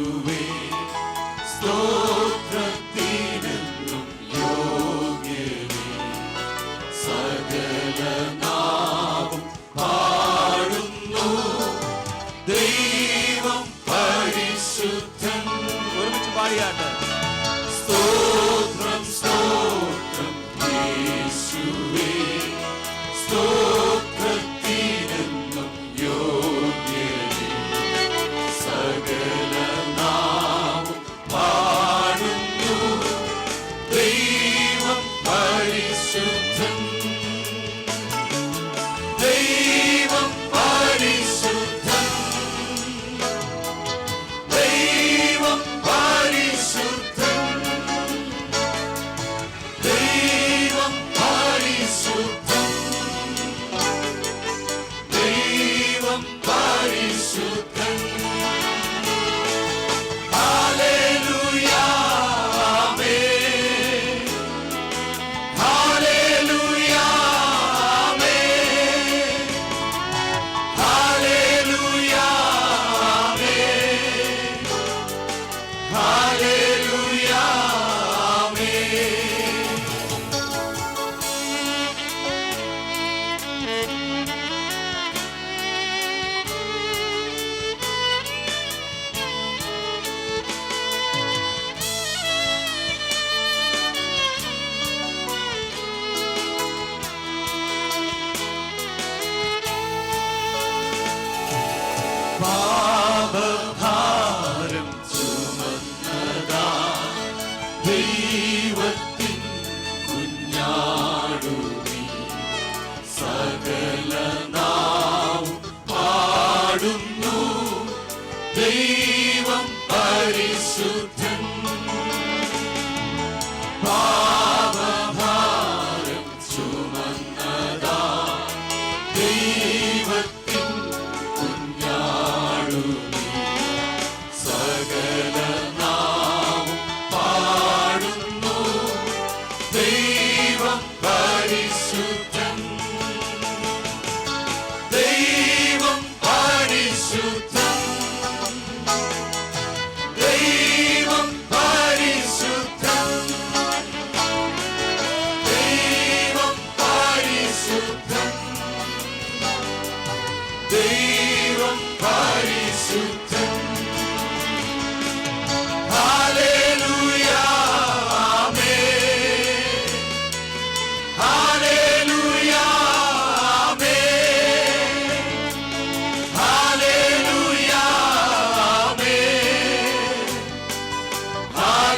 We. പാടുന്നു. ദൈവം പരിശുദ്ധൻ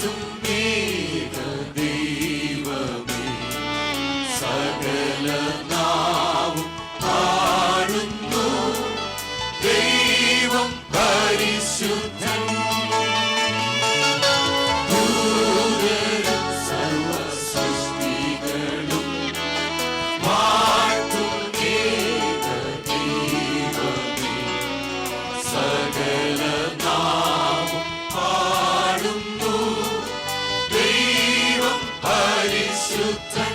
to time.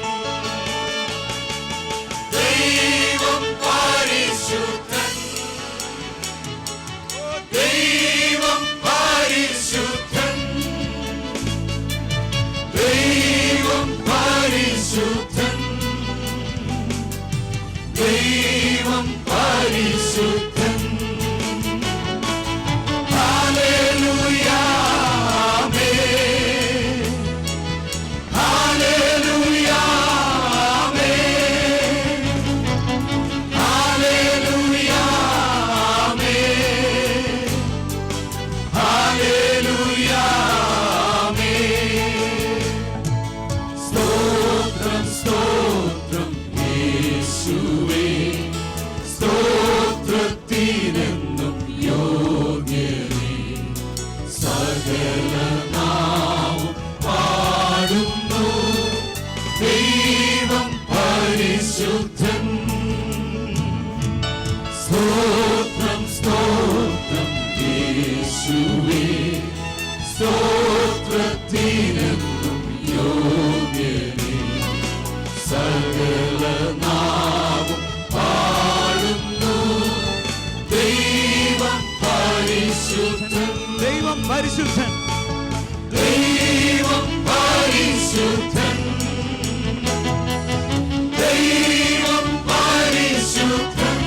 ദൈവം പരിശുദ്ധൻ. ദൈവം പരിശുദ്ധൻ.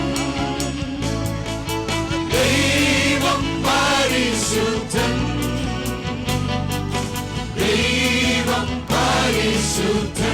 ദൈവം പരിശുദ്ധൻ. ദൈവം പരിശുദ്ധൻ.